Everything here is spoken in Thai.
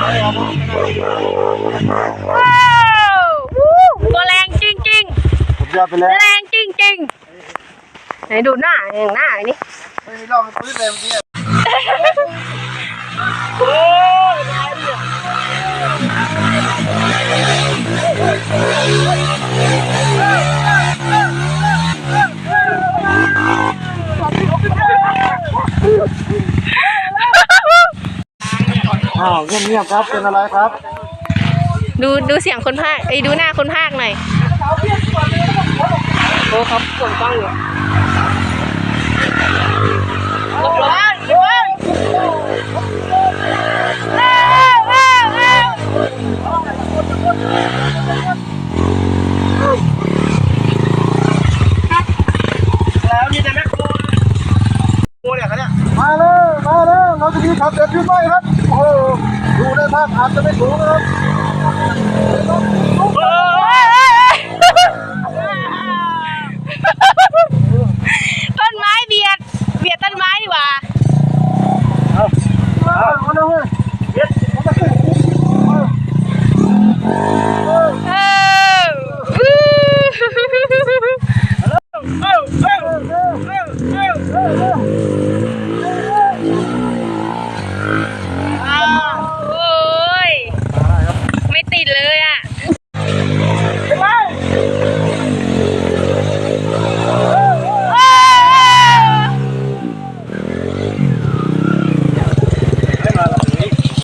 ว้าววู้ตัวแรงจริงผมยอดไปแล้วๆแรงจริงๆไหนดูหน้าอย่างหน้าไอ้นี่ไม่มีร่องพื้นเลยเมื่อกี้อ้าวเงียบๆครับเป็นอะไรครับดูดูเสียงคนภาคไอ้ยดูหน้าคนภาคหน่อยโอ้เขาส่งกล้องอยู่ร้อนร้อนแล้วมีแต่แม่โคโคเนี่ยเขาเนี่ยมาเลยมาเลยเราจะมีขับเด็ดขึ้นไปครับโอ้โห ชากอาจจะไม่สูงนะครับต้นไม้เบียด เบียดต้นไม้ดีกว่า เอาเอาเลย เลยอะ